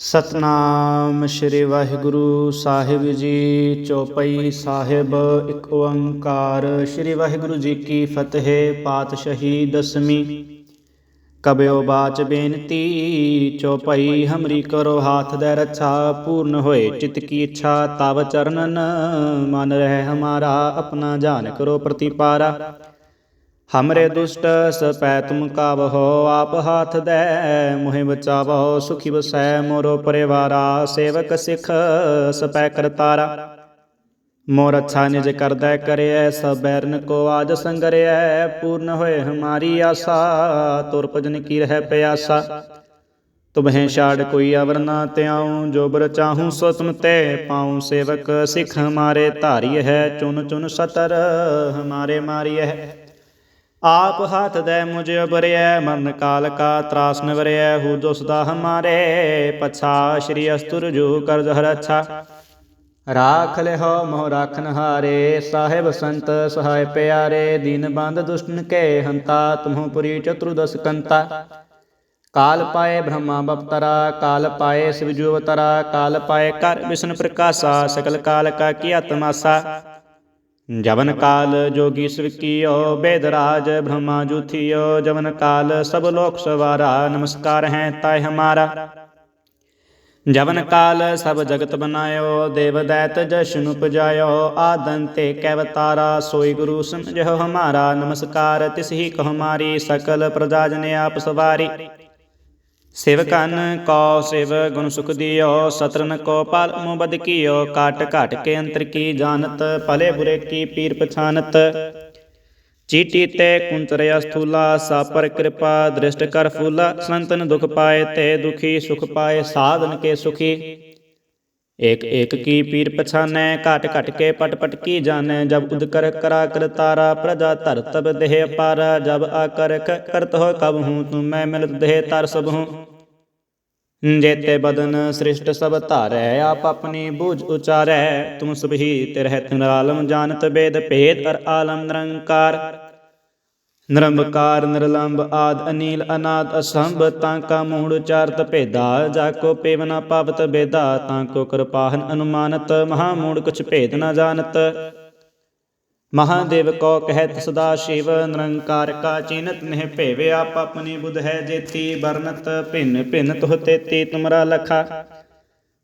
ਸਤਨਾਮ ਸ੍ਰੀ ਵਾਹਿਗੁਰੂ ਸਾਹਿਬ ਜੀ, ਚੌਪਈ ਸਾਹਿਬ, ਇੱਕ ਓੰਕਾਰ। ਸ੍ਰੀ ਵਾਹਿਗੁਰੂ ਜੀ ਕੀ ਫਤਿਹ, ਪਾਤਸ਼ਾਹੀ ਦਸਮੀ ਕਬਿਓ ਬਾਚ ਬੇਨਤੀ, ਚੌਪਈ ਹਮਰੀ ਕਰੋ ਹਾਥ ਦੇ ਰੱਛਾ, ਪੂਰਨ ਹੋਏ ਚਿਤ ਕੀ ਇੱਛਾ, ਤਵ ਚਰਨਨ। ਮਨ ਰਹਿ ਹਮਾਰਾ, ਆਪਣਾ ਜਾਨ ਕਰੋ ਪ੍ਰਤੀਪਾਰਾ। ਹਮਰੇ ਦੁਸ਼ਟ ਸਪੈ ਤੁਮ ਕਾਵਹੋ, ਆਪ ਹਾਥ ਦੈ, ਮੁਹਿ ਬਚਾਵੋ ਸੁਖੀ ਵਸੈ, ਮੋਰੋ ਪਰਿਵਾਰਾ, ਸੇਵਕ ਸਿਖ ਸਪੈ ਕਰਤਾਰਾ। ਮੋਰ ਅੱਛਾ ਨਿਜ ਕਰਦਾ ਕਰਿਐ, ਸਭ ਬੈਰਨ ਕੋ ਆਜ ਸੰਗਰਿਐ, ਪੂਰਨ ਹੋਏ ਹਮਾਰੀ ਆਸਾ, ਤੁਰ ਭਜਨ ਕੀ ਰਹਿ ਪਿਆਸਾ। ਤੁਮਹਿ ਛਾੜ ਕੋਈ ਅਵਰ ਨਾ ਤਿਆਉ ਜੋ ਬਰ ਚਾਹੂੰ ਸੋ ਤੁਮ ਤੇ ਪਾਉ, ਸੇਵਕ ਸਿਖ ਹਮਾਰੇ ਧਾਰੀ ਹੈ ਚੁਨ ਚੁਨ ਸਤਰ ਹਮਾਰੇ ਮਾਰੀ ਹੈ ਆਪ ਹੱਥ ਦੇ ਮੁਝ ਬਰਿਐ ਮਰਨ ਕਾਲ ਕਾ ਤਰਾਸ ਨਵਰਿਐ ਹੂ ਜੋ ਹਮਾਰੇ, ਪਛਾ, ਸ਼੍ਰੀ ਅਸਤੁਰ ਜੋ ਕਰਜ ਹਰ ਅੱਛਾ। ਰਾਖ ਲਿਹੋ ਮੋਹ ਰਾਖਨ ਹਾਰੇ, ਸਾਹਿਬ ਸੰਤ ਸਹਾਇ ਪਿਆਰੇ, ਦੀਨ ਬੰਦ ਦੁਸ਼ਟਨ ਕੇ ਹੰਤਾ, ਤੁਮਹੁ ਪੁਰੀ ਚਤੁਰਦਸ ਕੰਤਾ। ਕਾਲ ਪਾਏ ਬ੍ਰਹਮਾ ਬਪਤਰਾ, ਕਾਲ ਪਾਏ ਸਿਵ ਜੋ ਕਾਲ ਪਾਏ ਕਰ ਵਿਸ਼ਨ ਪ੍ਰਕਾਸ਼ਾ, ਸਕਲ ਕਾਲ ਕਾ ਕੀ ਆਤਮਾਸਾ। ਜਵਨ ਕਾਲ ਜੋਗੀ ਸਵਕੀਓ, ਬੇਦਰਾਜ ਬ੍ਰਹਮਾ ਜੂਥਿਓ ਜਵਨ ਕਾਲ ਸਭ ਲੋਕ ਸਵਾਰਾ, ਨਮਸਕਾਰ ਹੈ ਤਾਇ ਹਮਾਰਾ। ਜਵਨ ਕਾਲ ਸਭ ਜਗਤ ਬਨਾਇਓ, ਦੇਵ ਦੈਤ ਜਸ਼ਨ ਉਪਜਾਇਓ ਆਦੰਤੇ ਕੈਵਤਾਰਾ ਸੋਈ ਗੁਰੂ ਸਮਝੋ ਹਮਾਰਾ, ਨਮਸਕਾਰ ਤਿਸ ਹੀ ਕਹ ਹਮਾਰੀ ਸਕਲ ਪ੍ਰਜਾ ਜਨ ਆਪ ਸਵਾਰੀ। ਸ਼ਿਵ ਸਿਵਕਨ ਕੋ, ਸਿਵ ਗੁਣ ਸੁਖ ਦਿਓ, ਸਤਰਨ ਕੋ ਪਲ ਮੁਬਦ ਕੀਓ ਕਾਟ ਘਟ ਕੇ ਅੰਤਰ ਕੀ ਜਾਣਤ, ਭਲੇ ਬੁਰੇ ਕੀ ਪੀਰ ਪਛਾਨਤ। ਚੀਟੀ ਤੇ ਕੁੰਤਰ ਅਸਥੂਲਾ, ਸਾਪਰ ਕਿਰਪਾ, ਦ੍ਰਿਸ਼ਟ ਕਰ ਫੂਲਾ, ਸੰਤਨ ਦੁਖ ਪਾਏ ਤੇ ਦੁਖੀ ਸੁਖ ਪਾਏ, ਸਾਧਨ ਕੇ ਸੁਖੀ। ਏਕ ਏਕ ਕੀ ਪੀਰ ਪਛਾਨੈ, ਘਟ ਘਟ ਕੇ ਪਟ ਪਟ ਕੀ ਜਾਣੈ, ਜਬ ਉਦ ਕਰ ਕਰਾ ਕਰ ਤਾਰਾ ਪ੍ਰਜਾ ਧਰ ਤਬ ਦੇਹ ਅਪਾਰਾ ਜਬ ਆਕਰ ਕ ਕਰਤ ਹੋ ਕਬ ਹੂੰ ਤੁਮ ਮੈਂ ਮਿਲਤ ਦੇਹ ਤਰ ਸਭ ਹੂੰ। ਜੇਤੇ ਬਦਨ ਸ੍ਰਿਸ਼ਟ ਸਭ ਧਾਰੈ, ਆਪ ਆਪਣੀ ਬੂਝ ਉਚਾਰੈ, ਤੁਮ ਸਭੀ ਤਿਰਹਿ ਨਿਰਾਲਮ, ਜਾਣਤ ਬੇਦ ਭੇਦ ਅਰ ਆਲਮ ਨਿਰੰਕਾਰ ਨਿਰੰਬਕਾਰ ਨਿਰਲੰਬ ਆਦ ਅਨੀਲ ਅਨਾਦ ਅਸੰਭ, ਤਾਂ ਕਾ ਮੂੜ ਉਚਾਰਤ ਭੇਦਾ, ਜਾ ਕੋ ਪੇਵਨਾ ਪਾਵਤ ਬੇਦਾ, ਤਾਂ ਕੋ ਕਿਰਪਾਹਨ ਅਨੁਮਾਨਤ, ਮਹਾ ਮੂੜ ਕੁਛ ਭੇਦ ਨਾ ਜਾਣਤ। ਮਹਾਦੇਵ ਕੋ ਕਹਿਤ ਸਦਾ ਸ਼ਿਵ, ਨਿਰੰਕਾਰ ਕਾ ਚਿਨਤ ਨਹਿ ਭੇਵੇ, ਆਪ ਆਪਣੀ ਬੁਧ ਹੈ ਜੇਤੀ ਵਰਨਤ ਭਿੰਨ ਭਿੰਨ ਤੁਹ ਤੇਤੀ, ਤੁਮਰਾ ਲਖਾ।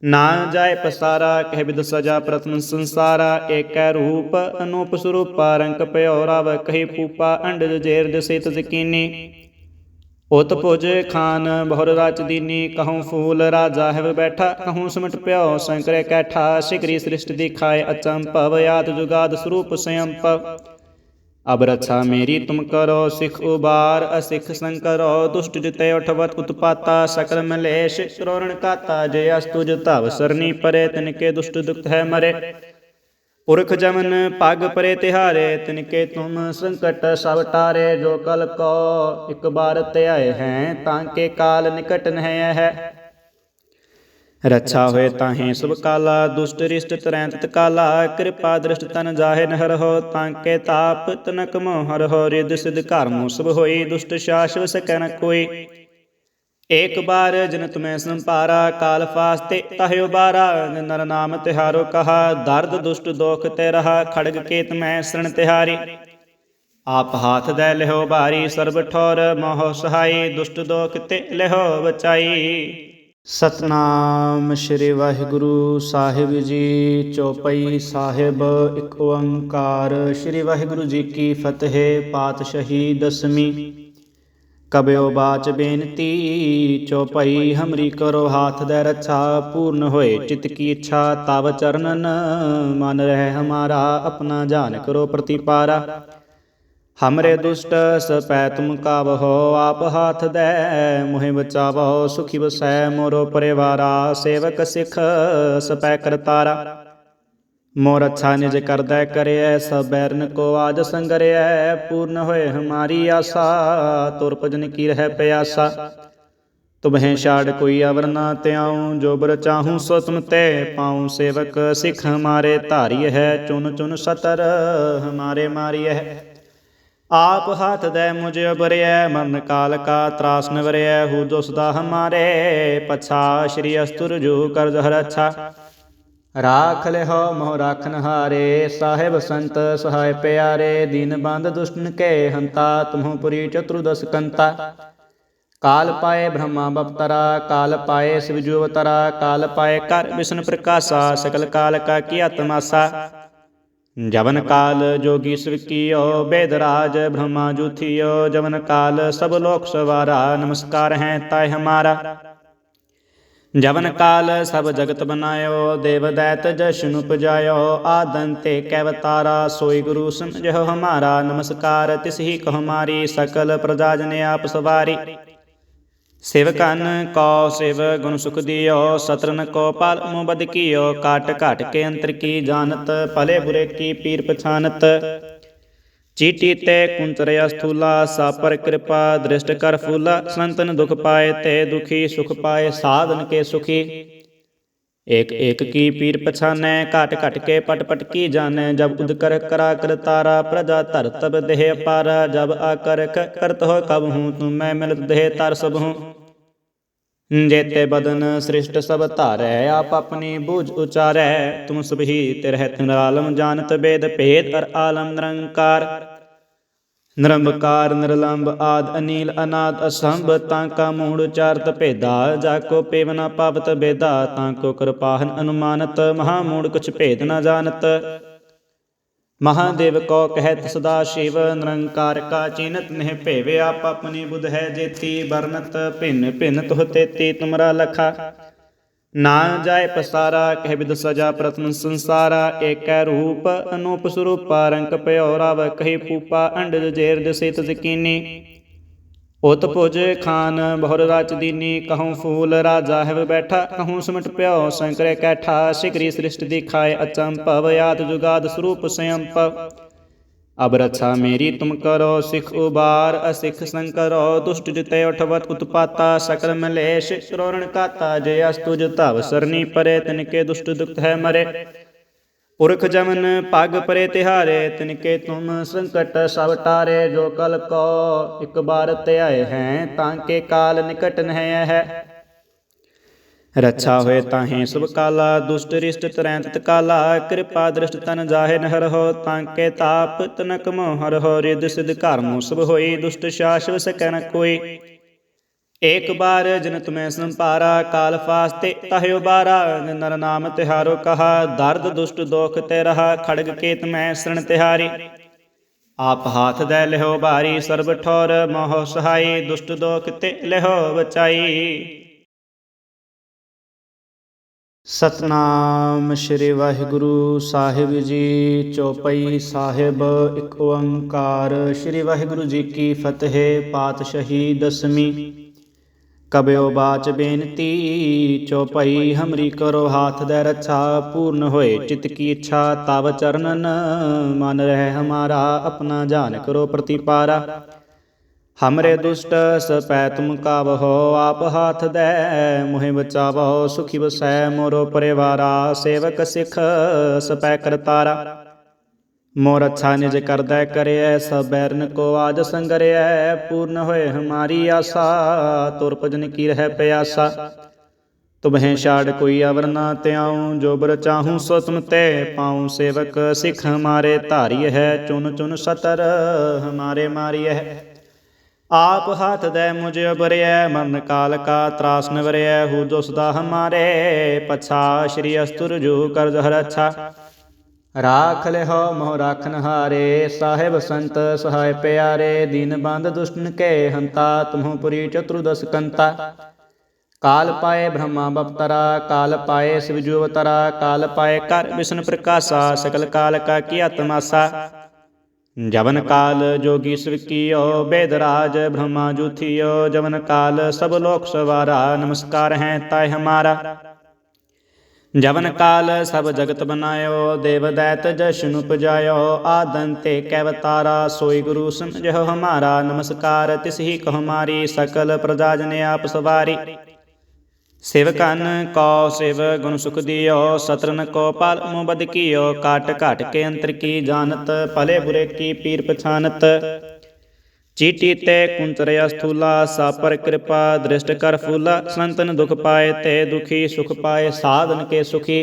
ਨਾ ਜਾਏ ਪਸਾਰਾ, ਕਹਿ ਬਿਦ ਸਜਾ ਪ੍ਰਤਨ ਸੰਸਾਰਾ, ਏਕੈ ਰੂਪ ਅਨੂਪ ਸਰੂਪਾ ਰੰਕ ਭਇਓ ਰਵ ਕਹੀ ਪੂਪਾ, ਅੰਡਜ ਜੇਰ ਜਸਿਤ ਜ਼ਕੀਨੀ ਉਤ ਭੁਜ ਖਾਨ ਬਹੁਰ ਰਚ ਦੀਨੀ ਕਹੂੰ ਫੂਲ ਰਾਜਾ ਹੈ ਬੈਠਾ ਕਹੂੰ ਸਮਟ ਪਿਓ ਸੰਕਰੇ ਕੈਠਾ, ਸਿਕਰੀ ਸ੍ਰਿਸ਼ਟ ਦਿਖਾਏ ਅਚੰਭਵ, ਆਦ ਜੁਗਾਦ ਸਰੂਪ ਸੰਯੰਪਵ। ਅਬ ਰੱਛਾ ਮੇਰੀ ਤੁਮ ਕਰੋ, ਸਿਖ ਉਬਾਰ, ਅਸਿਖ ਸੰਕਰੋ, ਦੁਸ਼ਟ ਜਿਤੇ ਉਠਵਤ ਉਤਪਾਤਾ, ਸਕਲ ਮਲੇਸ਼ ਕਰੋਰਣ ਕਾਤਾ, ਜੇ ਅਸਤੁਜ ਧਵ ਸਰਨੀ ਪਰੇ ਤਿਨ ਕੇ ਦੁਸ਼ਟ ਦੁਖਤ ਹੈ ਮਰੇ। ਪੁਰਖ ਜਮਨ ਪਗ ਪਰੇ ਤਿਹਾਰੇ ਤਿਨ ਕੇ ਤੁਮ ਸੰਕਟ ਸਭ ਟਾਰੇ, ਜੋ ਕਲ ਕੋ ਇਕ ਬਾਰ ਧਿਆਏ ਹੈ, ਤਾਂ ਕੇ ਕਾਲ ਨਿਕਟ ਨਹਿ ਰੱਛਾ ਹੋਏ ਤਾਹੇ ਸੁਭ ਕਾਲਾ, ਦੁਸ਼ਟ ਰਿਸ਼ਟ ਤਰੈ ਤਤ ਕਾਲਾ ਕਿਰਪਾ ਦ੍ਰਿਸ਼ਟ ਤਨ ਜਾਹੇ ਨਹਰ ਹੋ, ਤਾਂ ਕੇ ਤਾਪ ਤਨਕ ਮੋਹਰ ਹੋ ਰਿਦ ਸਿਧ ਕਰਮੁ ਸਭ ਹੋਈ, ਦੁਸ਼ਟ ਸ਼ਾਸਵ ਸਕੈ ਨ ਕੋਈ। ਏਕ ਬਾਰ ਜਨ ਤੁਮੈ ਸੰਪਾਰਾ ਕਾਲ ਫਾਸਤੇ ਤਹਿ ਉਬਾਰਾ ਨਰ ਨਾਮ ਤਿਹਾਰੋ ਕਹਾ, ਦਰਦ ਦੁਸ਼ਟ ਦੋਖ ਤੇ ਰਹਾ, ਖੜਗ ਕੇਤ ਮੈਂ ਸਰਣ ਤਿਹਾਰੀ। ਆਪ ਹਾਥ ਦੇ ਲਿਹੋ ਬਾਰੀ ਸਰਬ ਠੋਰ ਮੋਹ ਸਹਾਈ, ਦੁਸ਼ਟ ਦੋਖ ਤੇ ਲਿਹੋ ਬਚਾਈ। ਸਤਨਾਮ ਸ੍ਰੀ ਵਾਹਿਗੁਰੂ ਸਾਹਿਬ ਜੀ, ਚੌਪਈ ਸਾਹਿਬ ਇੱਕ ਓੰਕਾਰ। ਸ੍ਰੀ ਵਾਹਿਗੁਰੂ ਜੀ ਕੀ ਫਤਿਹ, ਪਾਤਸ਼ਾਹੀ ਦਸਮੀ ਕਬਿਓ ਬਾਚ ਬੇਨਤੀ, ਚੌਪਈ ਹਮਰੀ ਕਰੋ ਹਾਥ ਦੇ ਰੱਛਾ, ਪੂਰਨ ਹੋਏ ਚਿਤ ਕੀ ਇੱਛਾ, ਤਵ ਚਰਨਨ ਮਨ ਰਹਿ ਹਮਾਰਾ, ਆਪਣਾ ਜਾਨ ਕਰੋ ਪ੍ਰਤੀਪਾਰਾ। ਹਮਰੇ ਦੁਸ਼ਟ ਸਪੈ ਤੁਮ ਕਾਵਹੋ ਆਪ ਹਾਥ ਦੈ ਮੁਹਿ ਬਚਾਵੋ ਸੁਖੀ ਵਸੈ ਮੋਰੋ ਪਰਿਵਾਰਾ ਸੇਵਕ ਸਿਖ ਸਪੈ ਕਰਤਾਰਾ ਮੋਰ ਅੱਛਾ ਨਿਜ ਕਰਦਾ ਕਰਿਐ ਸਭ ਬੈਰਨ ਕੋ ਆਜ ਸੰਗਰਿਐ ਪੂਰਨ ਹੋਏ ਹਮਾਰੀ ਆਸਾ ਤੁਰ ਭਜਨ ਕੀ ਰਹਿ ਪਿਆਸਾ ਤੁਮਹਿ ਛਾੜ ਕੋਈ ਅਵਰ ਨਾ ਤਿਆਉ ਜੋ ਬਰ ਚਾਹੂੰ ਸੋ ਤੁਮ ਤੇ ਪਾਉ ਸੇਵਕ ਸਿਖ ਹਮਾਰੇ ਧਾਰੀ ਹੈ ਚੁਨ ਚੁਨ ਸਤਰ ਹਮਾਰੇ ਮਾਰੀ ਹੈ ਆਪ ਹੱਥ ਦੇ ਮੁਝ ਬਰਿਐ ਮਰਨ ਕਾਲ ਕਾ ਤਰਾਸ ਨਵਰਿਐ ਹੂ ਜੋ ਹਮਾਰੇ ਪਛਾ, ਸ਼੍ਰੀ ਅਸਤੁਰ ਜੋ ਕਰਜ ਹਰ ਅੱਛਾ। ਰਾਖ ਲਿਹੋ ਮੋਹ ਰਾਖਨ ਹਾਰੇ, ਸਾਹਿਬ ਸੰਤ ਸਹਾਇ ਪਿਆਰੇ, ਦੀਨ ਬੰਦ ਦੁਸ਼ਟਨ ਕੇ ਹੰਤਾ, ਤੁਮਹੁ ਪੁਰੀ ਚਤੁਰਦਸ ਕੰਤਾ। ਕਾਲ ਪਾਏ ਬ੍ਰਹਮਾ ਬਪਤਰਾ, ਕਾਲ ਪਾਏ ਸਿਵ ਜੋ ਕਾਲ ਪਾਏ ਕਰ ਵਿਸ਼ਨ ਪ੍ਰਕਾਸ਼ਾ, ਸਕਲ ਕਾਲ ਕਾ ਕੀ ਆਤਮਾਸਾ ਜਵਨ ਕਾਲ ਜੋਗੀ ਸਵਕੀਓ ਬੇਦ ਬ੍ਰਹਮਾ ਜੂਥਿਓ, ਜਵਨ ਕਾਲ ਸਭ ਲੋਕ ਸਵਾਰਾ, ਨਮਸਕਾਰ ਹੈ ਤਾਇ ਹਮਾਰਾ ਜਵਨ ਕਾਲ ਸਭ ਜਗਤ ਬਨਾਇਓ, ਦੇਵ ਦੈਤ ਜਸ਼ਨ ਉਪਜਾਇਓ ਆਦੰਤੇ ਕੈਵਤਾਰਾ ਸੋਈ ਗੁਰੂ ਸਮਝੋ ਹਮਾਰਾ, ਨਮਸਕਾਰ ਤਿਸ ਹੀ ਕੋ ਹਮਾਰੀ ਸਕਲ ਪ੍ਰਜਾ ਜਨ ਆਪ ਸਵਾਰੀ। ਸ਼ਿਵ ਸਿਵਕਨ ਕੋ ਸਿਵ ਗੁਣ ਸੁਖ ਦਿਓ, ਸਤਰਨ ਕੋ ਪਲ ਮੁਬਦ ਕੀਓ ਕਾਟ ਘਾਟ ਕੇ ਅੰਤਰ ਕੀ ਜਾਣਤ, ਭਲੇ ਬੁਰੇ ਕੀ ਪੀਰ ਪਛਾਨਤ। ਚੀਟੀ ਤੇ ਕੁੰਤਰਿਆ ਸਥੂਲਾ ਸਾਪਰ ਕਿਰਪਾ, ਦ੍ਰਿਸ਼ਟ ਕਰ ਫੂਲਾ, ਸੰਤਨ ਦੁਖ ਪਾਏ ਤੇ ਦੁਖੀ ਸੁਖ ਪਾਏ, ਸਾਧਨ ਕੇ ਸੁਖੀ। ਏਕ ਏਕ ਕੀ ਪੀਰ ਪਛਾਨੈ, ਘਟ ਘਟ ਕੇ ਪਟ ਪਟ ਕੀ ਜਾਣੈ, ਜਬ ਉਦ ਕਰ ਕਰਾ ਕਰ ਤਾਰਾ, ਪ੍ਰਜਾ ਧਰ ਤਬ ਦੇਹ ਅਪਾਰਾ ਜਬ ਆਕਰ ਕ ਕਰਤ ਹੋ ਕਬ ਹੂੰ ਤੁਮ ਮੈਂ ਮਿਲਤ ਦੇਹ ਤਰ ਸਭ ਹੂੰ। ਜੇਤੇ ਬਦਨ ਸ੍ਰਿਸ਼ਟ ਸਭ ਧਾਰੈ, ਆਪ ਆਪਣੀ ਬੂਝ ਉਚਾਰੈ, ਤੁਮ ਸਭੀ ਤੇ ਰਹਿਤ ਨਿਰਾਲਮ ਜਾਣਤ ਬੇਦ ਭੇਦ ਅਰ ਆਲਮ ਨਿਰੰਕਾਰ ਨਿਰੰਬਕਾਰ ਨਿਰਲੰਬ ਆਦ ਅਨੀਲ ਅਨਾਦ ਅਸੰਭ, ਤਾਂ ਕਾ ਮੂੜ ਉਚਾਰਤ ਭੇਦਾ, ਜਾ ਕੋ ਪੇਵਨਾ ਪਾਵਤ ਬੇਦਾ, ਤਾਂ ਕੋ ਕਿਰਪਾਹਨ ਅਨੁਮਾਨਤ, ਮਹਾ ਮੂੜ ਕੁਛ ਭੇਦ ਨਾ ਜਾਣਤ। ਮਹਾਦੇਵ ਕੋ ਕਹਿਤ ਸਦਾ ਸ਼ਿਵ, ਨਿਰੰਕਾਰ ਕਾ ਚਿਨਤ ਨਹਿ ਭੇਵੇ, ਆਪ ਆਪਣੀ ਬੁਧ ਹੈ ਜੇਤੀ ਵਰਨਤ ਭਿੰਨ ਭਿੰਨ ਤੁਹ ਤੇਤੀ, ਤੁਮਰਾ ਲਖਾ। ਨਾ ਜਾਏ ਪਸਾਰਾ, ਕਹਿ ਬਿਦ ਸਜਾ ਪ੍ਰਤਨ ਸੰਸਾਰਾ, ਏਕੈ ਰੂਪ ਅਨੂਪ ਸਰੂਪਾ, ਰੰਗ ਭਇਓ ਰਵ ਕਹੀ ਪੂਪਾ ਅੰਡਜ ਜੇਰ ਜਸਿਤ ਜ਼ਕੀਨੀ ਉਤ ਭੁਜ ਖਾਨ ਬਹੁਰ ਰਾਚ ਦੀਨੀ ਕਹੂੰ ਫੂਲ ਰਾਜਾ ਹੈ ਬੈਠਾ ਕਹੂੰ ਸਮਟ ਪਿਓ ਸੰਕਰੇ ਕੈਠਾ ਸਿਕਰੀ ਸ੍ਰਿਸ਼ਟ ਦਿਖਾਏ ਅਚੰਭਵ, ਆਦ ਜੁਗਾਦ ਸਰੂਪ ਸੰਯੰਪ ਅਬ ਰਛਾ ਮੇਰੀ ਤੁਮ ਕਰੋ, ਸਿਖ ਉਬਾਰ, ਅਸਿਖ ਸੰਕਰੋ, ਦੁਸ਼ਟ ਜਿਤੇ ਉਠਵਤ ਉਤਪਾਤਾ, ਸਕਲ ਮਲੇਸ਼ ਸ਼੍ਰੋਰਣ ਕਾਤਾ, ਜੇ ਅਸਤੁਜ ਧਵ ਸਰਨੀ ਪਰੇ, ਤਿਨਕੇ ਦੁਸ਼ਟ ਦੁਖਤ ਹੈ ਮਰੇ। ਪੁਰਖ ਜਮਨ ਪਗ ਪਰੇ ਤਿਹਾਰੇ, ਤਿਨਕੇ ਤੁਮ ਸੰਕਟ ਸਭ ਟਾਰੇ, ਜੋ ਕਲ ਕੋ ਇਕ ਬਾਰ ਧਿਆਏ ਹੈ, ਤਾਂ ਕੇ ਕਾਲ ਨਿਕਟ ਨਹਿ ਹੈ। ਰੱਛਾ ਹੋਏ ਤਾਹੇ ਸੁਭ ਕਾਲਾ, ਦੁਸ਼ਟ ਰਿਸ਼ਟ ਤਰੈਂਤ ਕਾਲਾ, ਕਿਰਪਾ ਦ੍ਰਿਸ਼ਟ ਤਨ ਜਾਹੇ ਨਹਰ ਹੋ, ਤਾਂ ਕੇ ਤਾਪ ਤਨਕ ਮੋਹ ਹਰ ਹੋ ਰਿਦ ਸਿਧ ਕਰਮੁ ਸਭ ਹੋਈ, ਦੁਸ਼ਟ ਸ਼ਾਸਵ ਸਕੈ ਨ ਕੋਈ। ਏਕ ਬਾਰ ਜਨ ਤੁਮੈ ਸੰਪਾਰਾ ਕਾਲ ਫਾਸਤੇ ਤਹਿ ਉਬਾਰਾ ਨਰ ਨਾਮ ਤਿਹਾਰੋ ਕਹਾ, ਦਰਦ ਦੁਸ਼ਟ ਦੋਖ ਤੇ ਰਹਾ, ਖੜਗ ਕੇਤ ਮੈਂ ਸਰਣ ਤਿਹਾਰੀ। ਆਪ ਹਾਥ ਦੇ ਲਿਹੋ ਬਾਰੀ ਸਰਬ ਠੋਰ ਮੋਹ ਸਹਾਈ, ਦੁਸ਼ਟ ਦੋਖ ਤੇ ਲਿਹੋ ਬਚਾਈ। ਸਤਨਾਮ ਸ੍ਰੀ ਵਾਹਿਗੁਰੂ ਸਾਹਿਬ ਜੀ, ਚੌਪਈ ਸਾਹਿਬ ਇੱਕ ਓੰਕਾਰ। ਸ੍ਰੀ ਵਾਹਿਗੁਰੂ ਜੀ ਕੀ ਫਤਿਹ, ਪਾਤਸ਼ਾਹੀ ਦਸਮੀ ਕਬਿਓ ਬਾਚ ਬੇਨਤੀ, ਚੌਪਈ ਹਮਰੀ ਕਰੋ ਹਾਥ ਦੇ ਰੱਛਾ, ਪੂਰਨ ਹੋਏ ਚਿਤ ਕੀ ਇੱਛਾ, ਤਵ ਚਰਨਨ ਮਨ ਰਹਿ ਹਮਾਰਾ, ਆਪਣਾ ਜਾਨ ਕਰੋ ਪ੍ਰਤੀਪਾਰਾ। ਹਮਰੇ ਦੁਸ਼ਟ ਸਪੈ ਤੁਮ ਕਾਵਹੋ ਆਪ ਹਾਥ ਦੈ ਮੋਹਿ ਬਚਾਵੋ ਸੁਖੀ ਵਸੈ ਮੋਰੋ ਪਰਿਵਾਰਾ ਸੇਵਕ ਸਿਖ ਸਪੈ ਕਰਤਾਰਾ ਮੋਰ ਅੱਛਾ ਨਿਜ ਕਰਦਾ ਕਰਿਐ ਸਭ ਬੈਰਨ ਕੋ ਆਜ ਸੰਗਰਿਐ ਪੂਰਨ ਹੋਏ ਹਮਾਰੀ ਆਸਾ ਤੁਰ ਭਜਨ ਕੀ ਰਹਿ ਪਿਆਸਾ ਤੁਮਹਿ ਛਾੜ ਕੋਈ ਅਵਰ ਨਾ ਤਿਆਉ ਜੋ ਬਰ ਚਾਹੂੰ ਸੋ ਤੁਮ ਤੇ ਪਾਉ ਸੇਵਕ ਸਿਖ ਹਮਾਰੇ ਧਾਰੀ ਹੈ ਚੁਨ ਚੁਨ ਸਤਰ ਹਮਾਰੇ ਮਾਰੀ ਹੈ ਆਪ ਹੱਥ ਦੇ ਮੁਝ ਬਰਿਐ ਮਰਨ ਕਾਲ ਕਾ ਤਰਾਸ ਨਵਰਿਐ ਹੂ ਜੋ ਹਮਾਰੇ ਪਛਾ, ਸ਼੍ਰੀ ਅਸਤੁਰ ਜੋ ਕਰਜ ਹਰ ਅੱਛਾ। ਰਾਖ ਲਿਹੋ ਮੋਹ ਰਾਖਨ ਹਾਰੇ, ਸਾਹਿਬ ਸੰਤ ਸਹਾਇ ਪਿਆਰੇ, ਦੀਨ ਬੰਦ ਦੁਸ਼ਟਨ ਕੇ ਹੰਤਾ, ਤੁਮਹੁ ਪੁਰੀ ਚਤੁਰਦਸ ਕੰਤਾ। ਕਾਲ ਪਾਏ ਬ੍ਰਹਮਾ ਬਪਤਰਾ, ਕਾਲ ਪਾਏ ਸਿਵ ਜੋ ਕਾਲ ਪਾਏ ਕਰ ਵਿਸ਼ਨ ਪ੍ਰਕਾਸ਼ਾ, ਸਕਲ ਕਾਲ ਕਾ ਕੀ ਆਤਮਾਸਾ। ਜਵਨ ਕਾਲ ਜੋਗੀ ਸਵਕੀਓ ਬੇਦ ਰਾਜ ਬ੍ਰਹਮਾ ਜੂਥਿਓ, ਜਵਨ ਕਾਲ ਸਭ ਲੋਕ ਸਵਾਰਾ, ਨਮਸਕਾਰ ਹੈ ਤਾਇ ਹਮਾਰਾ ਜਵਨ ਕਾਲ ਸਭ ਜਗਤ ਬਨਾਇਓ, ਦੇਵ ਦੈਤ ਜਸ਼ਨ ਉਪਜਾਇਓ ਆਦੰਤੇ ਕੈਵਤਾਰਾ ਸੋਈ ਗੁਰੂ ਸਮਝੋ ਹਮਾਰਾ, ਨਮਸਕਾਰ ਤਿਸ ਹੀ ਕੋ ਹਮਾਰੀ ਸਕਲ ਪ੍ਰਜਾ ਜਨ ਆਪ ਸਵਾਰੀ। ਸ਼ਿਵ ਸਿਵਕਨ ਕੋ ਸਿਵ ਗੁਣ ਸੁਖ ਦਿਓ, ਸਤਰਨ ਕੋ ਪਲ ਮੁਬਦ ਕੀਓ ਕਾਟ ਘਾਟ ਕੇ ਅੰਤਰ ਕੀ ਜਾਣਤ, ਭਲੇ ਬੁਰੇ ਕੀ ਪੀਰ ਪਛਾਨਤ। ਚੀਟੀ ਤੇ ਕੁੰਤਰਿਆ ਸਥੂਲਾ ਸਾਪਰ ਕਿਰਪਾ, ਦ੍ਰਿਸ਼ਟ ਕਰ ਫੂਲਾ, ਸੰਤਨ ਦੁਖ ਪਾਏ ਤੇ ਦੁਖੀ ਸੁਖ ਪਾਏ, ਸਾਧਨ ਕੇ ਸੁਖੀ।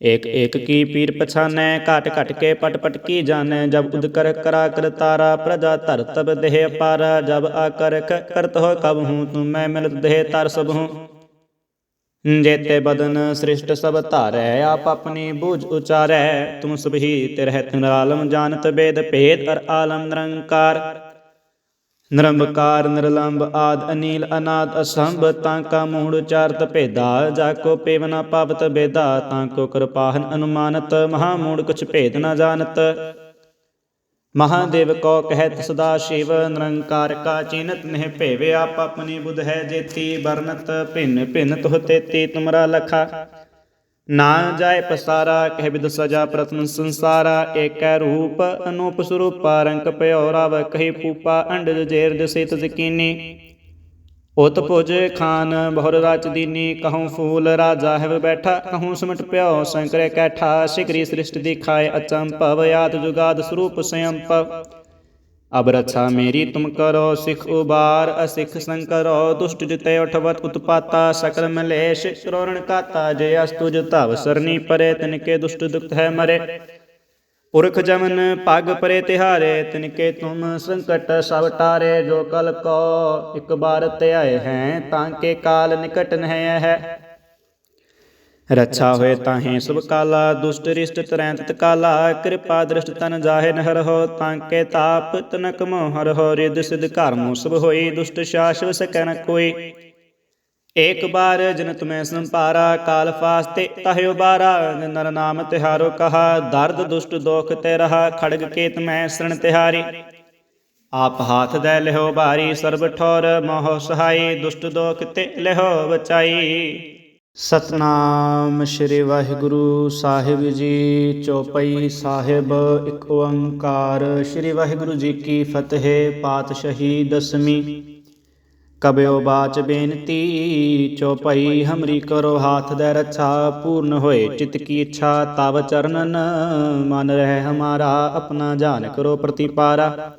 ਏਕ ਏਕ ਕੀ ਪੀਰ ਪਛਾਨੈ, ਘਟ ਘਟ ਕੇ ਪਟ ਪਟ ਕੀ ਜਾਣੈ, ਜਬ ਉਦ ਕਰ ਕਰਾ ਕਰ ਤਾਰਾ, ਪ੍ਰਜਾ ਧਰ ਤਬ ਦੇਹ ਅਪਾਰਾ ਜਬ ਆਕਰ ਕ ਕਰਤ ਹੋ ਕਬ ਹੂੰ ਤੁਮ ਮੈਂ ਮਿਲਤ ਦੇਹ ਤਰ ਸਭ ਹੂੰ। ਜੇਤੇ ਬਦਨ ਸ੍ਰਿਸ਼ਟ ਸਭ ਧਾਰੈ, ਆਪ ਆਪਣੀ ਬੂਝ ਉਚਾਰੈ, ਤੁਮ ਸਭੀ ਤੇ ਰਹਿਤ ਨਿਰਾਲਮ ਜਾਣਤ ਬੇਦ ਭੇਦ ਅਰ ਆਲਮ ਨਿਰੰਕਾਰ ਨਿਰੰਬਕਾਰ ਨਿਰਲੰਬ ਆਦ, ਅਨੀਲ, ਅਨਾਦ, ਅਸੰਭ, ਤਾਂ ਕਾ ਮੂੜ ਉਚਾਰਤ ਭੇਦਾ, ਜਾ ਕੋ ਪੇਵਨਾ ਪਾਵਤ ਬੇਦਾ, ਤਾਂ ਕੋ ਕਿਰਪਾਹਨ ਅਨੁਮਾਨਤ, ਮਹਾ ਮੂੜ ਕੁਛ ਭੇਦ ਨਾ ਜਾਣਤ। ਮਹਾਦੇਵ ਕੋ ਕਹਿਤ ਸਦਾ ਸ਼ਿਵ, ਨਿਰੰਕਾਰ ਕਾ ਚਿਨਤ ਨਹਿ ਭੇਵੇ, ਆਪ ਆਪਣੀ ਬੁਧ ਹੈ ਜੇਤੀ ਬਰਨਤ ਭਿੰਨ ਭਿੰਨ ਤੁਹ ਤੇਤੀ, ਤੁਮਰਾ ਲਖਾ। ਨਾ ਜਾਏ ਪਸਾਰਾ, ਕਹਿ ਬਿਦ ਸਜਾ ਪ੍ਰਤਨ ਸੰਸਾਰਾ, ਏਕੈ ਰੂਪ ਅਨੂਪ ਸਰੂਪਾ, ਰੰਗ ਭਇਓ ਰਵ ਕਹੀ ਪੂਪਾ ਅੰਡਜ ਜੇਰ ਜਸਿਤ ਜ਼ਕੀਨੀ ਉਤ ਭੁਜ ਖਾਨ ਬਹੁਰ ਰਾਚ ਦੀਨੀ ਕਹੂੰ ਫੂਲ ਰਾਜਾ ਹੈ ਬੈਠਾ ਕਹੂੰ ਸਮਟ ਪਿਓ ਸੰਕਰੇ ਕੈਠਾ ਸਿਕਰੀ ਸ੍ਰਿਸ਼ਟ ਦਿਖਾਏ ਅਚੰਭਵ, ਆਦ ਜੁਗਾਦ ਸਰੂਪ ਸੰਯੰਪਵ। ਅਬ ਰਛਾ ਮੇਰੀ ਤੁਮ ਕਰੋ, ਸਿਖ ਉਬਾਰ, ਅਸਿਖ ਸੰਕਰੋ, ਦੁਸ਼ਟ ਜਿਤੇ ਉਠਵਤ ਉਤਪਾਤਾ, ਸਕਲ ਮਲੇਸ਼ ਕਰੋਰਣ ਕਾਤਾ, ਜੇ ਅਸਤੁਜ ਧਵ ਸਰਨੀ ਪਰੇ, ਤਿਨਕੇ ਦੁਸ਼ਟ ਦੁਖਤ ਹੈ ਮਰੇ। ਪੁਰਖ ਜਮਨ ਪਗ ਪਰੇ ਤਿਹਾਰੇ, ਤਿਨਕੇ ਤੁਮ ਸੰਕਟ ਸਭ ਟਾਰੇ, ਜੋ ਕਲ ਕੋ ਇਕ ਬਾਰ ਧਿਆਏ ਹੈ, ਤਾਂ ਕੇ ਕਾਲ ਨਿਕਟ ਨਹਿ ਹੈ। ਰੱਛਾ ਹੋਏ ਤਾਹੇ ਸੁਭ ਕਾਲਾ, ਦੁਸ਼ਟ ਰਿਸ਼ਟ ਤਰੈਂਤ ਕਾਲਾ, ਕਿਰਪਾ ਦ੍ਰਿਸ਼ਟ ਤਨ ਜਾਹੇ ਨਹਰ ਹੋ, ਤਾਂ ਕੇ ਤਾਪ ਤਨਕ ਮੋਹਰ ਹੋ ਰਿਦ ਸਿਧ ਘਰਮੁ ਸਭ ਹੋਈ, ਦੁਸ਼ਟ ਸ਼ਾਸਵ ਸਕੈ ਨ ਕੋਈ। ਏਕ ਬਾਰ ਜਨ ਤੁਮੈ ਸੰਪਾਰਾ ਕਾਲ ਫਾਸਤੇ ਤਹਿ ਉਬਾਰਾ ਨਰ ਨਾਮ ਤਿਹਾਰੋ ਕਹਾ, ਦਰਦ ਦੁਸ਼ਟ ਦੋਖ ਤੇ ਰਹਾ, ਖੜਗ ਕੇਤ ਮੈਂ ਸਰਣ ਤਿਹਾਰੀ। ਆਪ ਹਾਥ ਦੇ ਲਿਹੋ ਬਾਰੀ ਸਰਬ ਠੋਰ ਮੋਹ ਸਹਾਈ, ਦੁਸ਼ਟ ਦੋਖ ਤੇ ਲਿਹੋ ਬਚਾਈ। ਸਤਨਾਮ ਸ੍ਰੀ ਵਾਹਿਗੁਰੂ ਸਾਹਿਬ ਜੀ ਚੌਪਈ ਸਾਹਿਬ, ਇੱਕ ਓੰਕਾਰ। ਸ੍ਰੀ ਵਾਹਿਗੁਰੂ ਜੀ ਕੀ ਫਤਿਹ, ਪਾਤਸ਼ਾਹੀ ਦਸਵੀਂ। ਕਬਿਓ ਬਾਚ ਬੇਨਤੀ, ਚੌਪਈ ਹਮਰੀ ਕਰੋ ਹਾਥ ਦੇ ਰੱਛਾ, ਪੂਰਨ ਹੋਏ ਚਿਤ ਕੀ ਇੱਛਾ, ਤਵ ਚਰਨਨ। ਮਨ ਰਹਿ ਹਮਾਰਾ, ਆਪਣਾ ਜਾਨ ਕਰੋ ਪ੍ਰਤੀਪਾਰਾ।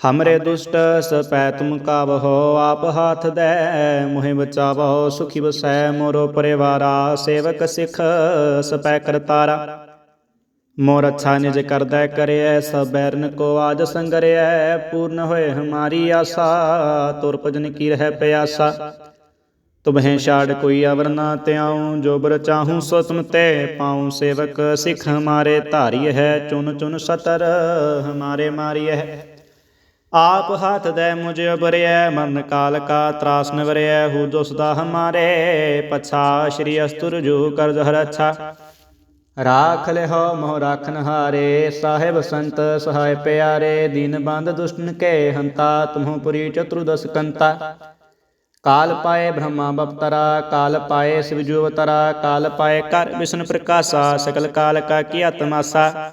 ਹਮਰੇ ਦੁਸ਼ਟ ਸਪੈ ਤੁਮ ਕਾਵਹੋ ਆਪ ਹਾਥ ਦੇ ਮੋਹਿ ਬਚਾਵੋ ਸੁਖੀ ਬਸੈ ਮੋਰੋ ਪਰਿਵਾਰਾ ਸੇਵਕ ਸਿਖ ਸਪੈ ਕਰਤਾਰਾ ਮੋਰ ਅੱਛਾ ਨਿਜ ਕਰਦਾ ਕਰਿਐ ਸਭ ਬੈਰਨ ਕੋ ਆਜ ਸੰਗਰਿਐ ਪੂਰਨ ਹੋਏ ਹਮਾਰੀ ਆਸਾ ਤੁਰ ਭਜਨ ਕੀ ਰਹਿ ਪਿਆਸਾ ਤੁਮਹਿ ਛਾੜ ਕੋਈ ਅਵਰ ਨਾ ਤਿਆਉ ਜੋ ਬਰ ਚਾਹੂੰ ਸੋ ਤੁਮ ਤੇ ਪਾਉ ਸੇਵਕ ਸਿਖ ਹਮਾਰੇ ਧਾਰੀ ਹੈ ਚੁਨ ਚੁਨ ਸਤਰ ਹਮਾਰੇ ਮਾਰੀ ਹੈ ਆਪ ਹੱਥ ਦੇ ਮੁਝ ਉਬਰਿਐ ਮਰਨ ਕਾਲ ਕਾ ਤਰਾਸ ਨਵਰਿਐ ਹੂ ਜੋ ਹਮਾਰੇ? ਪਛਾ, ਸ਼੍ਰੀ ਅਸਤੁਰ ਜੋ ਕਰਜ ਹਰ ਅੱਛਾ। ਰਾਖ ਲਿਹੋ ਮੋਹ ਰਾਖਨ ਹਾਰੇ, ਸਾਹਿਬ ਸੰਤ ਸਹਾਇ ਪਿਆਰੇ, ਦੀਨ ਬੰਦ ਦੁਸ਼ਟਨ ਕੇ ਹੰਤਾ, ਤੁਮਹੁ ਪੁਰੀ ਚਤੁਰਦਸ ਕੰਤਾ। ਕਾਲ ਪਾਏ ਬ੍ਰਹਮਾ ਬਪਤਰਾ, ਕਾਲ ਪਾਏ ਸਿਵ ਜੋ ਅਵਤਰਾ, ਕਾਲ ਪਾਏ ਕਰ ਵਿਸ਼ਨ ਪ੍ਰਕਾਸ਼ਾ, ਸਕਲ ਕਾਲ ਕਾ ਕੀ ਆਤਮਾਸਾ।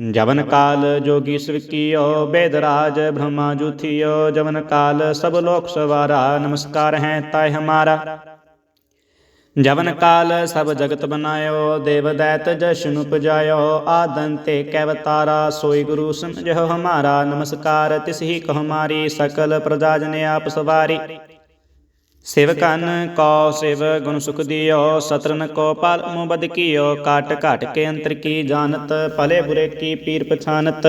ਜਵਨ ਕਾਲ ਜੋਗੀ ਸਵਕੀਓ ਬੇਦਰਾਜ ਬ੍ਰਹਮਾ ਜੂਥਿਓ ਜਵਨ ਕਾਲ ਸਭ ਲੋਕ ਸਵਾਰਾ, ਨਮਸਕਾਰ ਹੈ ਤਾਇ ਹਮਾਰਾ। ਜਵਨ ਕਾਲ ਸਭ ਜਗਤ ਬਨਾਇਓ, ਦੇਵ ਦੈਤ ਜਸ਼ਨ ਉਪਜਾਇਓ, ਆਦਨ ਕੈਵਤਾਰਾ ਸੋਈ ਗੁਰੂ ਸਮਝੋ ਹਮਾਰਾ, ਨਮਸਕਾਰ ਤਿਸ ਹੀ ਕਹ ਹਮਾਰੀ ਸਕਲ ਪ੍ਰਜਾ ਜਨ ਆਪ ਸਵਾਰੀ। ਸ਼ਿਵ ਸਿਵਕਨ ਕੋ, ਸਿਵ ਗੁਣ ਸੁਖ ਦਿਓ ਸਤਰਨ ਕੋ ਪਾਲ ਮੋ ਕੀਓ, ਕਾਟ ਘਾਟ ਕੇ ਅੰਤਰ ਕੀ ਜਾਣਤ, ਭਲੇ ਬੁਰੇ ਕੀ ਪੀਰ ਪਛਾਨਤ।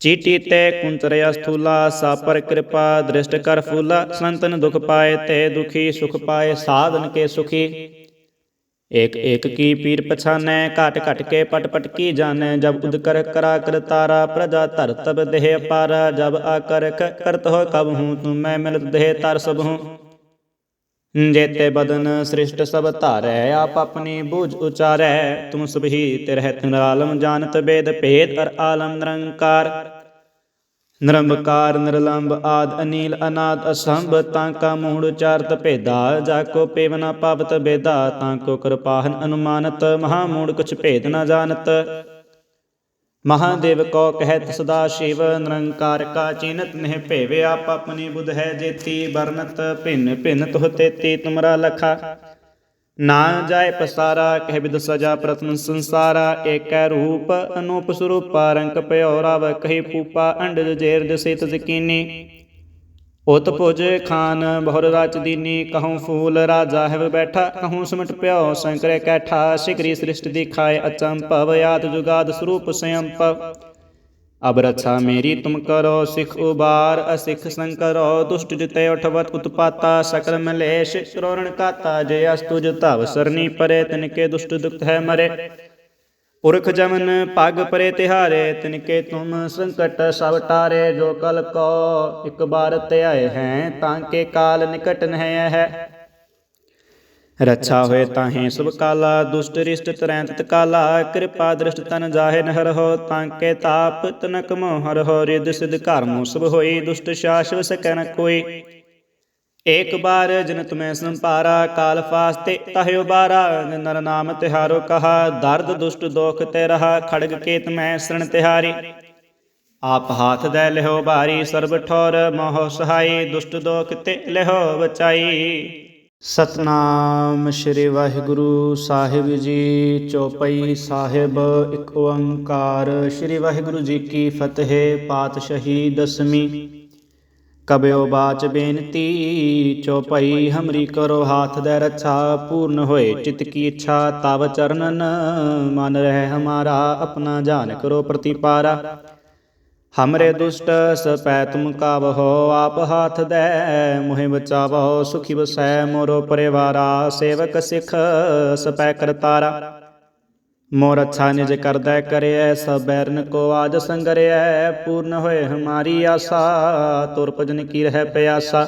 ਚੀਟੀ ਤੇ ਕੁੰਤਰਿਆ ਸਥੂਲਾ ਸਾਪਰ ਕਿਰਪਾ, ਦ੍ਰਿਸ਼ਟ ਕਰ ਫੂਲਾ, ਸੰਤਨ ਦੁਖ ਪਾਏ ਤੇ ਦੁਖੀ ਸੁਖ ਪਾਏ, ਸਾਧਨ ਕੇ ਸੁਖੀ। ਏਕ ਏਕ ਕੀ ਪੀਰ ਪਛਾਨੈ, ਘਟ ਘਟ ਕੇ ਪਟ ਪਟ ਕੀ ਜਾਣੈ, ਜਬ ਉਦ ਕਰ ਕਰਾ ਕਰ ਤਾਰਾ, ਪ੍ਰਜਾ ਧਰ ਤਬ ਦੇਹ ਅਪਾਰਾ, ਜਬ ਆਕਰ ਕ ਕਰਤ ਹੋ ਕਬ ਹੂੰ ਤੁਮ ਮੈਂ ਮਿਲਤ ਦੇਹ ਤਰ ਸਭ ਹੂੰ। ਜੇਤੇ ਬਦਨ ਸ੍ਰਿਸ਼ਟ ਸਭ ਧਾਰੈ, ਆਪ ਆਪਣੀ ਬੂਝ ਉਚਾਰੈ ਤੁਮ ਸਭੀ ਤੇ ਰਹਿਤ ਨਿਰਾਲਮ, ਜਾਣਤ ਬੇਦ ਭੇਦ ਅਰ ਆਲਮ ਨਿਰੰਕਾਰ ਨਿਰੰਬਕਾਰ ਨਿਰਲੰਬ ਆਦ ਅਨੀਲ ਅਨਾਦ ਅਸੰਭ, ਤਾਂ ਕਾ ਮੂੜ ਚਾਰਤ ਭੇਦਾ, ਜਾ ਕੋ ਪੇਵਨਾ ਪਾਵਤ ਬੇਦਾ, ਤਾਂ ਕੋ ਕਿਰਪਾਹਨ ਅਨੁਮਾਨਤ, ਮਹਾ ਮੂੜ ਕੁਛ ਭੇਦ ਨਾ ਜਾਣਤ। ਮਹਾਦੇਵ ਕੋ ਕਹਿਤ ਸਦਾ ਸ਼ਿਵ, ਨਿਰੰਕਾਰ ਕਾ ਚਿਨਤ ਨਹਿ ਭੇਵੇ, ਆਪ ਆਪਣੀ ਬੁਧ ਹੈ ਜੇਤੀ ਬਰਨਤ ਭਿੰਨ ਭਿੰਨ ਤੁਹ ਤੇਤੀ, ਤੁਮਰਾ ਲਖਾ। ਨਾ ਜਾਏ ਪਸਾਰਾ, ਕਹਿ ਬਿਦ ਸਜਾ ਪ੍ਰਤਨ ਸੰਸਾਰਾ, ਏਕੈ ਰੂਪ ਅਨੂਪ ਸਰੂਪਾ, ਰੰਕ ਭਇਓ ਰਵ ਕਹੀ ਪੂਪਾ, ਅੰਡਜ ਜੇਰ ਜਸਿਤ ਜ਼ਕੀਨੀ। ਉਤ ਭੁਜ ਖਾਨ ਬਹੁਰ ਰਚ ਦੀਨੀ ਕਹੂੰ ਫੂਲ ਰਾਜਾ ਹੈ ਬੈਠਾ ਕਹੂੰ ਸਿਮਟ ਪਿਓ ਸੰਕਰੇ ਕੈਠਾ, ਸਿਕਰੀ ਸ੍ਰਿਸ਼ਟ ਦਿਖਾਏ ਅਚੰਭਵ, ਆਦ ਜੁਗਾਦ ਸਰੂਪ ਸੰਯੰਪਵ ਅਬ ਰੱਛਾ ਮੇਰੀ ਤੁਮ ਕਰੋ, ਸਿਖ ਉਬਾਰ, ਅਸਿਖ ਸੰਕਰੋ, ਦੁਸ਼ਟ ਜਿਤੇ ਉਠਵਤ ਉਤਪਾਤਾ, ਸਕਲ ਮਲੇਸ਼ ਸ਼੍ਰੋਰਣ ਕਾਤਾ, ਜੇ ਅਸਤੁਜ ਧਵ ਸਰਨੀ ਪਰੇ, ਤਿਨਕੇ ਦੁਸ਼ਟ ਦੁਖਤ ਹੈ ਮਰੇ। ਪੁਰਖ ਜਮਨ ਪਗ ਪਰੇ ਤਿਹਾਰੇ, ਤਿਨਕੇ ਤੁਮ ਸੰਕਟ ਸਭ ਟਾਰੇ, ਜੋ ਕਲ ਕੋ ਇਕ ਬਾਰ ਧਿਆਏ ਹੈ, ਤਾਂ ਕੇ ਕਾਲ ਨਿਕਟ ਨਹਿ ਹੈ ਰੱਛਾ ਹੋਏ ਤਾਹੇ ਸੁਭ ਕਾਲਾ, ਦੁਸ਼ਟ ਰਿਸ਼ਟ ਤਰੈਂਤ ਤਕਾਲਾ, ਕਿਰਪਾ ਦ੍ਰਿਸ਼ਟ ਤਨ ਜਾਹੇ ਨਹਰ ਹੋ, ਤਾਂ ਕੇ ਤਾਪ ਤਨਕ ਮੋਹਰ ਹੋ ਰਿਦ ਸਿਧ ਘਰ ਮੁਸਬ ਹੋਈ, ਦੁਸ਼ਟ ਸ਼ਾਸਵ ਸਕੈ ਨ ਕੋਈ। ਏਕ ਬਾਰ ਜਨ ਤੁਮੈ ਸੰਪਾਰਾ ਕਾਲ ਫਾਸਤੇ ਤਹਿ ਬਾਰਾ ਨਰ ਨਾਮ ਤਿਹਾਰੋ ਕਹਾ, ਦਰਦ ਦੁਸ਼ਟ ਦੋਖ ਤੇ ਰਹਾ, ਖੜਗ ਕੇਤ ਮੈਂ ਸਰਨ ਤਿਹਾਰੀ। ਆਪ ਹਾਥ ਦੇ ਲਿਹੋ ਬਾਰੀ, ਸਰਬ ਠੋਰ ਮੋਹ ਸਹਾਈ, ਦੁਸ਼ਟ ਦੋਖ ਤੇ ਲਿਹੋ ਬਚਾਈ। ਸਤਨਾਮ ਸ੍ਰੀ ਵਾਹਿਗੁਰੂ ਸਾਹਿਬ ਜੀ, ਚੌਪਈ ਸਾਹਿਬ, ਇੱਕ ਓੰਕਾਰ। ਸ੍ਰੀ ਵਾਹਿਗੁਰੂ ਜੀ ਕੀ ਫਤਿਹ, ਪਾਤਸ਼ਾਹੀ ਦਸਮੀ ਕਬਿਓ ਬਾਚ ਬੇਨਤੀ, ਚੌਪਈ ਹਮਰੀ ਕਰੋ ਹਾਥ ਦੇ ਰੱਛਾ, ਪੂਰਨ ਹੋਏ ਚਿਤ ਕੀ ਇੱਛਾ, ਤਵ ਚਰਨਨ। ਮਨ ਰਹਿ ਹਮਾਰਾ, ਆਪਣਾ ਜਾਨ ਕਰੋ ਪ੍ਰਤੀਪਾਰਾ। ਹਮਰੇ ਦੁਸ਼ਟ ਸਪੈ ਤੁਮ ਕਾਵਹੋ ਆਪ ਹਾਥ ਦੈ ਮੁਹਿ ਬਚਾਵੋ ਸੁਖੀ ਵਸੈ ਮੋਰੋ ਪਰਿਵਾਰਾ ਸੇਵਕ ਸਿਖ ਸਪੈ ਕਰਤਾਰਾ ਮੋਰ ਅੱਛਾ ਨਿਜ ਕਰਦਾ ਕਰਿਐ ਸਭ ਬੈਰਨ ਕੋ ਆਜ ਸੰਗਰਿਐ ਪੂਰਨ ਹੋਏ ਹਮਾਰੀ ਆਸਾ ਤੁਰ ਭਜਨ ਕੀ ਰਹਿ ਪਿਆਸਾ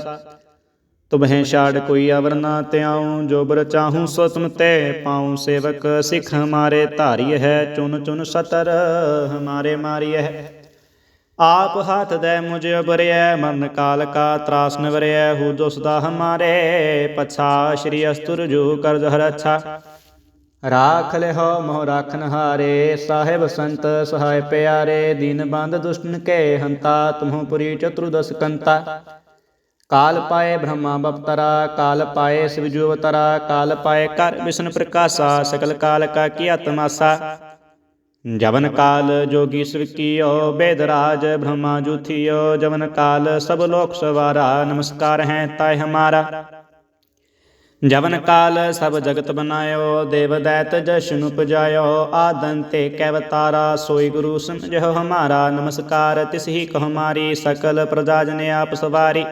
ਤੁਮਹਿ ਛਾੜ ਕੋਈ ਅਵਰ ਨਾ ਤਿਆਉ ਜੋ ਬਰ ਚਾਹੂੰ ਸੋ ਤੁਮ ਤੇ ਪਾਉ ਸੇਵਕ ਸਿਖ ਹਮਾਰੇ ਧਾਰੀ ਹੈ ਚੁਨ ਚੁਨ ਸਤਰ ਹਮਾਰੇ ਮਾਰੀ ਹੈ ਆਪ ਹੱਥ ਦੇ ਮੁਝ ਉਬਰਿਐ ਮਰਨ ਕਾਲ ਕਾ ਤਰਾਸ ਨਿਵਰਿਐ ਹੂ ਜੋ ਹਮਾਰੇ ਪਛਾ, ਸ਼੍ਰੀ ਅਸਤੁਰ ਜੋ ਕਰਜ ਹਰ ਅੱਛਾ। ਰਾਖ ਲਿਹੋ ਮੋਹ ਰਾਖਨ ਹਾਰੇ, ਸਾਹਿਬ ਸੰਤ ਸਹਾਇ ਪਿਆਰੇ, ਦੀਨ ਬੰਦ ਦੁਸ਼ਟਨ ਕੇ ਹੰਤਾ, ਤੁਮਹੁ ਪੁਰੀ ਚਤੁਰਦਸ ਕੰਤਾ। ਕਾਲ ਪਾਏ ਬ੍ਰਹਮਾ ਬਪਤਰਾ, ਕਾਲ ਪਾਏ ਸਿਵ ਜੋ ਕਾਲ ਪਾਏ ਕਰ ਵਿਸ਼ਨ ਪ੍ਰਕਾਸ਼ਾ, ਸਕਲ ਕਾਲ ਕਾ ਕੀ ਆਤਮਾਸਾ। ਜਵਨ ਕਾਲ ਜੋਗੀ ਸਵਕੀਓ, ਬੇਦਰਾਜ ਬ੍ਰਹਮਾ ਜੂਥਿਓ ਜਵਨ ਕਾਲ ਸਭ ਲੋਕ ਸਵਾਰਾ, ਨਮਸਕਾਰ ਹੈ ਤਾਇ ਹਮਾਰਾ ਜਵਨ ਕਾਲ ਸਭ ਜਗਤ ਬਨਾਇਓ, ਦੇਵ ਦੈਤ ਜਸ਼ਨ ਉਪਜਾਇਓ ਆਦੰਤੇ ਕੈਵਤਾਰਾ ਸੋਈ ਗੁਰੂ ਸਮਝੋ ਹਮਾਰਾ, ਨਮਸਕਾਰ ਤਿਸ ਹੀ ਕਹ ਹਮਾਰੀ ਸਕਲ ਪ੍ਰਜਾ ਜਨ ਆਪ ਸਵਾਰੀ।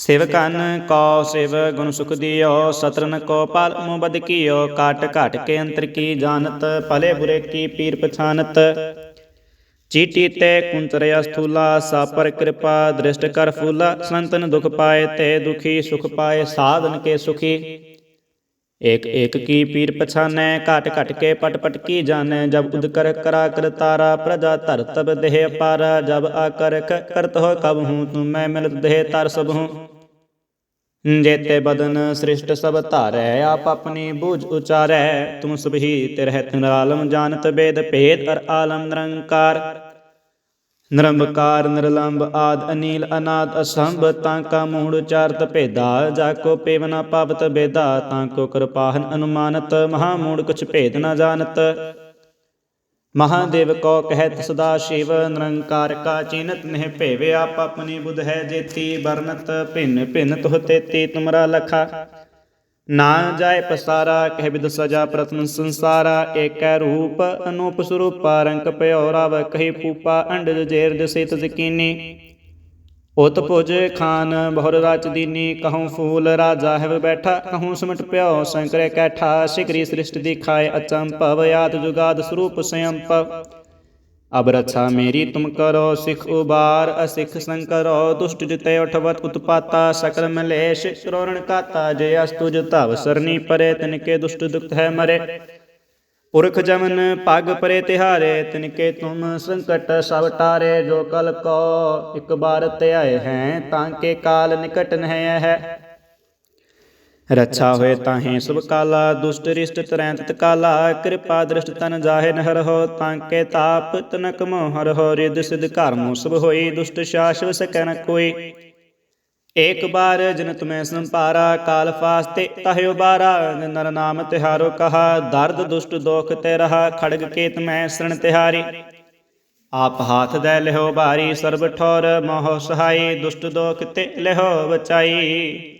ਸ਼ਿਵ ਸਿਵਕਨ ਕੋ, ਸਿਵ ਗੁਣ ਸੁਖ ਦਿਓ ਸਤਰਨ ਕੋ ਪਲ ਮੁਬਦ ਕੀਓ, ਕਾਟ ਘਟ ਕੇ ਅੰਤਰ ਕੀ ਜਾਣਤ, ਭਲੇ ਬੁਰੇ ਕੀ ਪੀਰ ਪਛਾਨਤ। ਚੀਟੀ ਤੇ ਕੁੰਤਰ ਅਸਥੂਲਾ, ਸਾਪਰ ਕਿਰਪਾ, ਦ੍ਰਿਸ਼ਟ ਕਰ ਫੂਲਾ, ਸੰਤਨ ਦੁਖ ਪਾਏ ਤੇ ਦੁਖੀ ਸੁਖ ਪਾਏ, ਸਾਧਨ ਕੇ ਸੁਖੀ। ਏਕ ਏਕ ਕੀ ਪੀਰ ਪਛਾਨੈ, ਘਟ ਘਟ ਕੇ ਪਟ ਪਟ ਕੀ ਜਾਣੈ, ਜਬ ਉਦ ਕਰ ਕਰਾ ਕਰ ਤਾਰਾ ਪ੍ਰਜਾ ਧਰ ਤਬ ਦੇਹ ਅਪਾਰਾ ਜਬ ਆਕਰ ਕਰਤ ਹੋ ਕਬ ਹੂੰ ਤੁਮ ਮੈਂ ਮਿਲਤ ਦੇਹ ਤਰ ਸਭ ਹੂੰ। ਜੇਤੇ ਬਦਨ ਸ੍ਰਿਸ਼ਟ ਸਭ ਧਾਰੈ, ਆਪ ਆਪਣੀ ਬੂਝ ਉਚਾਰੈ, ਤੁਮ ਸਭੀ ਤਿਰਹਿ ਨਿਰਾਲਮ, ਜਾਣਤ ਬੇਦ ਭੇਦ ਅਰ ਆਲਮ ਨਿਰੰਕਾਰ ਨਿਰੰਬਕਾਰ ਨਿਰਲੰਬ ਆਦ ਅਨੀਲ ਅਨਾਦ ਅਸੰਭ, ਤਾਂ ਕਾ ਮੂੜ ਉਚਾਰਤ ਭੇਦਾ, ਜਾ ਕੋ ਪੇਵਨਾ ਪਾਵਤ ਬੇਦਾ, ਤਾਂ ਕੋ ਕਿਰਪਾਹਨ ਅਨੁਮਾਨਤ, ਮਹਾ ਮੂੜ ਕੁਛ ਭੇਦ ਨਾ ਜਾਣਤ। ਮਹਾਦੇਵ ਕੋ ਕਹਿਤ ਸਦਾ ਸ਼ਿਵ, ਨਿਰੰਕਾਰ ਕਾ ਚਿਨਤ ਨਹਿ ਭੇਵੇ, ਆਪ ਆਪਣੀ ਬੁਧ ਹੈ ਜੇਤੀ ਵਰਨਤ ਭਿੰਨ ਭਿੰਨ ਤੁਹ ਤੇਤੀ, ਤੁਮਰਾ ਲਖਾ। ਨਾ ਜਾਏ ਪਸਾਰਾ, ਕਹਿ ਬਿਦ ਸਜਾ ਪ੍ਰਤਨ ਸੰਸਾਰਾ, ਏਕੈ ਰੂਪ ਅਨੂਪ ਸਰੂਪਾ, ਰੰਕ ਭਇਓ ਰਵ ਕਹੀ ਪੂਪਾ ਅੰਡਜ ਜੇਰ ਜਸਿਤ ਜ਼ਕੀਨੀ ਉਤ ਪੁਜ ਖਾਨ ਬਹੁਰ ਰਚ ਦੀਨੀ ਕਹੂੰ ਫੂਲ ਰਾਜਾ ਹੈ ਬੈਠਾ ਕਹੂੰ ਸਿਮਟ ਪਿਓ ਸੰਕਰੇ ਕੈਠਾ, ਸਿਕਰੀ ਸ੍ਰਿਸ਼ਟ ਦਿਖਾਏ ਅਚੰਭਵ, ਆਦ ਜੁਗਾਦ ਸਰੂਪ ਸੰਯੰਪਵ। ਅਬ ਰੱਛਾ ਮੇਰੀ ਤੁਮ ਕਰੋ, ਸਿਖ ਉਬਾਰ, ਅਸਿਖ ਸੰਕਰੋ, ਦੁਸ਼ਟ ਜਿਤੇ ਉਠਵਤ ਉਤਪਾਤਾ, ਸਕਲ ਮਲੇਸ਼ ਸ਼੍ਰੋਰਣ ਕਾਤਾ, ਜੇ ਅਸਤੁਜ ਧਵ ਸਰਨੀ ਪਰੇ, ਤਿਨਕੇ ਦੁਸ਼ਟ ਦੁਖਤ ਹੈ ਮਰੇ। ਪੁਰਖ ਜਮਨ ਪਗ ਪਰੇ ਤਿਹਾਰੇ, ਤਿਨਕੇ ਤੁਮ ਸੰਕਟ ਸਭ ਟਾਰੇ, ਜੋ ਕਲ ਕੋ ਇਕ ਬਾਰ ਧਿਆਏ ਹੈ, ਤਾਂ ਕੇ ਕਾਲ ਨਿਕਟ ਨਹਿ ਰੱਛਾ ਹੋਏ ਤਾਹੇ ਸੁਭ ਕਾਲਾ, ਦੁਸ਼ਟ ਰਿਸ਼ਟ ਤਰੈਂਤ ਕਾਲਾ, ਕਿਰਪਾ ਦ੍ਰਿਸ਼ਟ ਤਨ ਜਾਹੇ ਨਹਰ ਹੋ, ਤਾਂ ਕੇ ਤਾਪ ਤਨਕ ਮੋਹਰ ਹੋ ਰਿਦ ਸਿਧ ਘਰ ਮੁਸਬ ਹੋਈ, ਦੁਸ਼ਟ ਸ਼ਾਸਵ ਸਕੈ ਨ ਕੋਈ। ਏਕ ਬਾਰ ਜਨ ਤੁਮੈ ਸੰਪਾਰਾ ਕਾਲ ਫਾਸਤੇ ਤਹਿ ਉਬਾਰਾ ਨਰ ਨਾਮ ਤਿਹਾਰੋ ਕਹਾ, ਦਰਦ ਦੁਸ਼ਟ ਦੋਖ ਤੇ ਰਹਾ, ਖੜਗ ਕੇਤ ਮੈਂ ਸਰਣ ਤਿਹਾਰੀ। ਆਪ ਹਾਥ ਦੇ ਲਿਹੋ ਬਾਰੀ ਸਰਬ ਠੌਰ ਮੋਹ ਸਹਾਈ, ਦੁਸ਼ਟ ਦੋਖ ਤੇ ਲਿਹੋ ਬਚਾਈ।